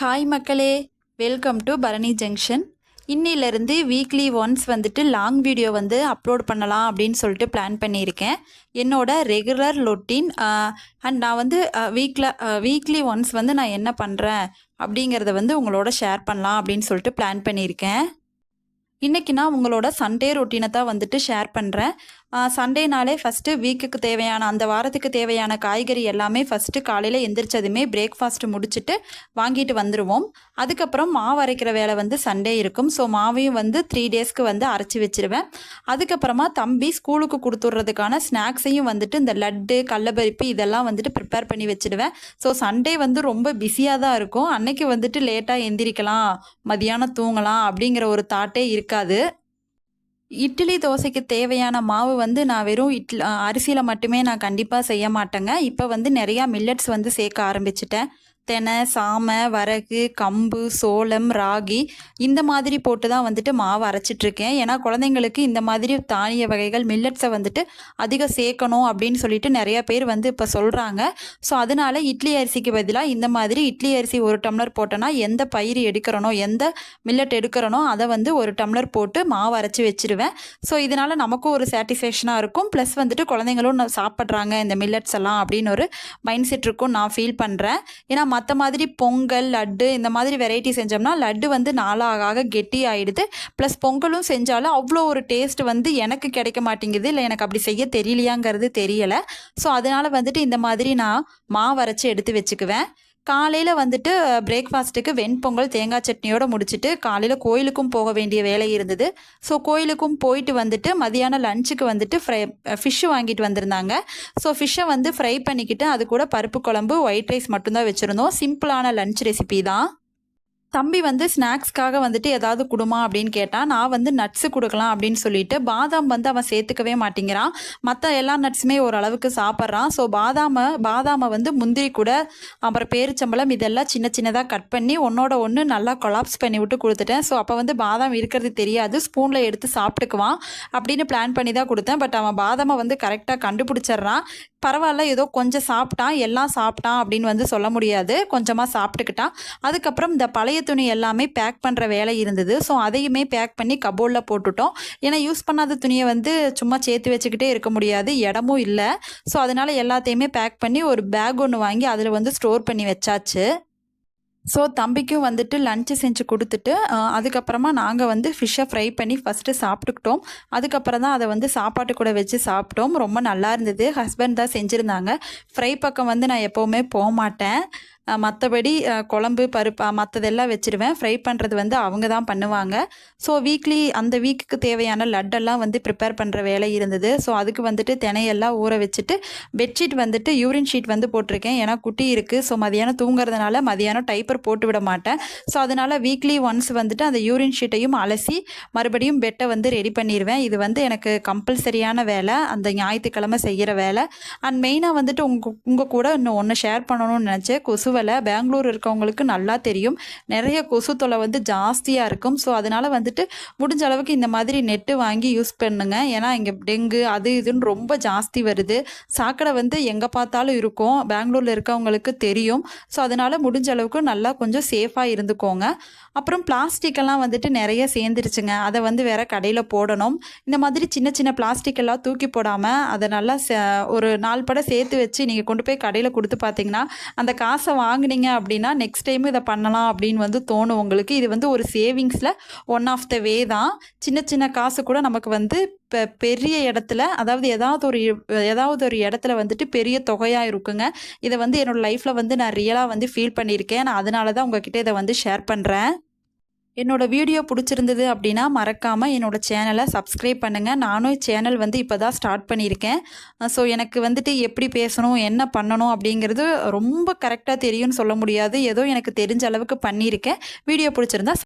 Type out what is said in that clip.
Hi மக்களே. Welcome to Bharani junction இன்னிலேருந்து weekly once வந்துட்டு லாங் வீடியோ வந்து அப்லோட் பண்ணலாம் அப்படின்னு சொல்லிட்டு பிளான் பண்ணியிருக்கேன். என்னோட ரெகுலர் ரொட்டீன் அண்ட் நான் வந்து வீக்கில் வீக்லி ஒன்ஸ் வந்து நான் என்ன பண்ணுறேன் அப்படிங்கிறத வந்து உங்களோட ஷேர் பண்ணலாம் அப்படின்னு சொல்லிட்டு பிளான் பண்ணியிருக்கேன். இன்றைக்கி நான் உங்களோட சண்டே ரொட்டீனை தான் வந்துட்டு ஷேர் பண்ணுறேன் சண்டேனாலே ஃபஸ்ட்டு வீக்குக்கு தேவையான அந்த வாரத்துக்கு தேவையான காய்கறி எல்லாமே ஃபஸ்ட்டு காலையில் எந்திரிச்சதுமே பிரேக்ஃபாஸ்ட் முடிச்சுட்டு வாங்கிட்டு வந்துடுவோம் அதுக்கப்புறம் மாவு அரைக்கிற வேலை வந்து சண்டே இருக்கும். ஸோ மாவையும் வந்து த்ரீ டேஸ்க்கு வந்து அரைச்சி வச்சுருவேன். அதுக்கப்புறமா தம்பி ஸ்கூலுக்கு கொடுத்துட்றதுக்கான ஸ்நாக்ஸையும் வந்துட்டு இந்த லட்டு கடலப்பருப்பு இதெல்லாம் வந்துட்டு ப்ரிப்பேர் பண்ணி வச்சிடுவேன். ஸோ சண்டே வந்து ரொம்ப பிஸியாக தான் இருக்கும். அன்னைக்கு வந்துட்டு லேட்டாக எந்திரிக்கலாம் மதியானம் தூங்கலாம் அப்படிங்கிற ஒரு தாட்டே இருக்காது. இட்லி தோசைக்கு தேவையான மாவு வந்து நான் வெறும் இட்லி அரிசியில் மட்டுமே நான் கண்டிப்பாக செய்ய மாட்டேங்க. இப்போ வந்து நிறையா மில்லட்ஸ் வந்து சேர்க்க ஆரம்பிச்சிட்டேன். தெனை சாமை வரகு கம்பு சோளம் ராகி இந்த மாதிரி போட்டு தான் வந்துட்டு மாவு அரைச்சிட்ருக்கேன். ஏன்னா குழந்தைங்களுக்கு இந்த மாதிரி தானிய வகைகள் மில்லட்ஸை வந்துட்டு அதிகம் சேர்க்கணும் அப்படின்னு சொல்லிட்டு நிறையா பேர் வந்து இப்போ சொல்கிறாங்க ஸோ அதனால இட்லி அரிசிக்கு பதிலாக இந்த மாதிரி இட்லி அரிசி ஒரு டம்ளர் போட்டோன்னா எந்த பயிர் எடுக்கிறனோ எந்த மில்லட் எடுக்கிறனோ அதை வந்து ஒரு டம்ளர் போட்டு மாவு அரைச்சி வச்சுருவேன். ஸோ இதனால் நமக்கும் ஒரு சாட்டிஸ்ஃபேக்ஷனாக இருக்கும். ப்ளஸ் வந்துட்டு குழந்தைங்களும் சாப்பிட்றாங்க இந்த மில்லட்ஸ் எல்லாம் அப்படின்னு ஒரு மைண்ட் செட் இருக்கும் நான் ஃபீல் பண்ணுறேன் ஏன்னா மற்ற மாதிரி பொங்கல் லட்டு இந்த மாதிரி வெரைட்டி செஞ்சோம்னா லட்டு வந்து நாளாக ஆக கெட்டி ஆகிடுது ப்ளஸ் பொங்கலும் செஞ்சாலும் அவ்வளோ ஒரு டேஸ்ட் வந்து எனக்கு கிடைக்க மாட்டேங்குது. இல்லை எனக்கு அப்படி செய்ய தெரியலையாங்கிறது தெரியலை. ஸோ அதனால் வந்துட்டு இந்த மாதிரி நான் மாவு அரைச்சி எடுத்து வச்சுக்குவேன். காலையில் வந்துட்டு பிரேக்ஃபாஸ்ட்டுக்கு வெண்பொங்கல் தேங்காய் சட்னியோடு முடிச்சுட்டு காலையில் கோயிலுக்கும் போக வேண்டிய வேலை இருந்தது. ஸோ கோயிலுக்கும் போயிட்டு வந்துட்டு மதியானம் லஞ்சுக்கு வந்துட்டு ஃப்ரை ஃபிஷ்ஷு வாங்கிட்டு வந்திருந்தாங்க. ஸோ ஃபிஷ்ஷை வந்து ஃப்ரை பண்ணிக்கிட்டு அது கூட பருப்பு குழம்பு ஒயிட் ரைஸ் மட்டும்தான் வச்சுருந்தோம். சிம்பிளான லஞ்ச் ரெசிபி தான். தம்பி வந்து ஸ்நாக்ஸ்க்காக வந்துட்டு ஏதாவது கொடுமா அப்படின்னு கேட்டால் நான் வந்து நட்ஸு கொடுக்கலாம் அப்படின்னு சொல்லிட்டு பாதாம் வந்து அவன் சேர்த்துக்கவே மாட்டேங்கிறான். மற்ற எல்லா நட்ஸுமே ஓரளவுக்கு சாப்பிட்றான். ஸோ பாதாமை பாதாமை வந்து முந்திரி கூட அப்புறம் பேரிச்சம்பளம் இதெல்லாம் சின்ன சின்னதாக கட் பண்ணி ஒன்னோட ஒன்று நல்லா கொலாப்ஸ் பண்ணி விட்டு கொடுத்துட்டேன். ஸோ அப்போ வந்து பாதாம் இருக்கிறது தெரியாது. ஸ்பூனில் எடுத்து சாப்பிட்டுக்குவான். அப்படின்னு பிளான் பண்ணி தான் கொடுத்தேன். பட் அவன் பாதாமை வந்து கரெக்டாக கண்டுபிடிச்சிட்றான். பரவாயில்ல ஏதோ கொஞ்சம் சாப்பிட்டான். எல்லாம் சாப்பிட்டான் அப்படின்னு வந்து சொல்ல முடியாது. கொஞ்சமாக சாப்பிட்டுக்கிட்டான். அதுக்கப்புறம் இந்த பழைய துணி எல்லாமே பேக் பண்ணுற வேலை இருந்தது. ஸோ அதையுமே பேக் பண்ணி கபோர்டில் போட்டுட்டோம். ஏன்னா யூஸ் பண்ணாத துணியை வந்து சும்மா சேர்த்து வச்சுக்கிட்டே இருக்க முடியாது. இடமும் இல்லை. ஸோ அதனால் எல்லாத்தையுமே பேக் பண்ணி ஒரு பேக் ஒன்று வாங்கி அதில் வந்து ஸ்டோர் பண்ணி வச்சாச்சு. ஸோ தம்பிக்கும் வந்துட்டு லஞ்சு செஞ்சு கொடுத்துட்டு அதுக்கப்புறமா நாங்கள் வந்து ஃபிஷ்ஷை ஃப்ரை பண்ணி ஃபஸ்ட்டு சாப்பிட்டுக்கிட்டோம். அதுக்கப்புறம் தான் அதை வந்து சாப்பாட்டு கூட வச்சு சாப்பிட்டோம். ரொம்ப நல்லா இருந்தது. ஹஸ்பண்ட் தான் செஞ்சுருந்தாங்க. ஃப்ரை பக்கம் வந்து நான் எப்போவுமே போக மாட்டேன் மற்றபடி குழம்பு பருப்பு மற்றதெல்லாம் வச்சுருவேன். ஃப்ரை பண்ணுறது வந்து அவங்க தான் பண்ணுவாங்க. ஸோ வீக்லி அந்த வீக்குக்கு தேவையான லட்டெல்லாம் வந்து ப்ரிப்பேர் பண்ணுற வேலை இருந்தது. ஸோ அதுக்கு வந்துட்டு தினையெல்லாம் ஊற வச்சுட்டு பெட்ஷீட் வந்துட்டு யூரின் ஷீட் வந்து போட்டிருக்கேன். ஏன்னா குட்டி இருக்குது ஸோ மதியானம் தூங்குறதுனால மதியானம் டைப்பர் போட்டு விட மாட்டேன். ஸோ அதனால் வீக்லி ஒன்ஸ் வந்துட்டு அந்த யூரின் ஷீட்டையும் அலசி மறுபடியும் பெட்டை வந்து ரெடி பண்ணிடுவேன் இது வந்து எனக்கு கம்பல்சரியான வேலை. அந்த ஞாயிற்றுக்கிழமை செய்கிற வேலை. அண்ட் மெயினாக வந்துட்டு உங்கள் உங்கள் கூட இன்னும் ஒன்று ஷேர் பண்ணணும்னு நினச்சேன். கொசு கொசுவலை பெங்களூர் இருக்கவங்களுக்கு நல்லா தெரியும். நிறைய கொசு தொலை வந்து ஜாஸ்தியாக இருக்கும். ஸோ அதனால் வந்துட்டு முடிஞ்ச அளவுக்கு இந்த மாதிரி நெட்டு வாங்கி யூஸ் பண்ணுங்க. ஏன்னா இங்கே டெங்கு அது இதுன்னு ரொம்ப ஜாஸ்தி வருது. சாக்கடை வந்து எங்கே பார்த்தாலும் இருக்கும். பெங்களூரில் இருக்கவங்களுக்கு தெரியும். ஸோ அதனால் முடிஞ்ச அளவுக்கு நல்லா கொஞ்சம் சேஃபாக இருந்துக்கோங்க. அப்புறம் பிளாஸ்டிக்கெல்லாம் வந்துட்டு நிறைய சேர்ந்துருச்சுங்க. அதை வந்து வேற கடையில் போடணும். இந்த மாதிரி சின்ன சின்ன பிளாஸ்டிக் எல்லாம் தூக்கி போடாமல் அதை நல்லா ஒரு நாள் பட சேர்த்து வச்சு நீங்கள் கொண்டு போய் கடையில் கொடுத்து பார்த்தீங்கன்னா அந்த காசை வாங்கினீங்க அப்படின்னா நெக்ஸ்ட் டைம் இதை பண்ணலாம் அப்படின்னு வந்து தோணும் உங்களுக்கு. இது வந்து ஒரு சேவிங்ஸில் ஒன் ஆஃப் த வே தான். சின்ன சின்ன காசு கூட நமக்கு வந்து இப்போ பெரிய இடத்துல அதாவது ஏதாவது ஒரு ஏதாவது ஒரு இடத்துல வந்துட்டு பெரிய தொகையாக இருக்குங்க. இதை வந்து என்னோடய லைஃப்பில் வந்து நான் ரியலாக வந்து ஃபீல் பண்ணியிருக்கேன். நான் அதனால தான் உங்ககிட்ட இதை வந்து ஷேர் பண்ணுறேன் என்னோடய வீடியோ பிடிச்சிருந்தது அப்படின்னா மறக்காமல் என்னோடய சேனலை சப்ஸ்கிரைப் பண்ணுங்கள் நானும் சேனல் வந்து இப்போ தான் ஸ்டார்ட் பண்ணியிருக்கேன் ஸோ எனக்கு வந்துட்டு எப்படி பேசணும் என்ன பண்ணணும் அப்படிங்கிறது ரொம்ப கரெக்டாக தெரியும்னு சொல்ல முடியாது. ஏதோ எனக்கு தெரிஞ்ச அளவுக்கு பண்ணியிருக்கேன். வீடியோ பிடிச்சிருந்தா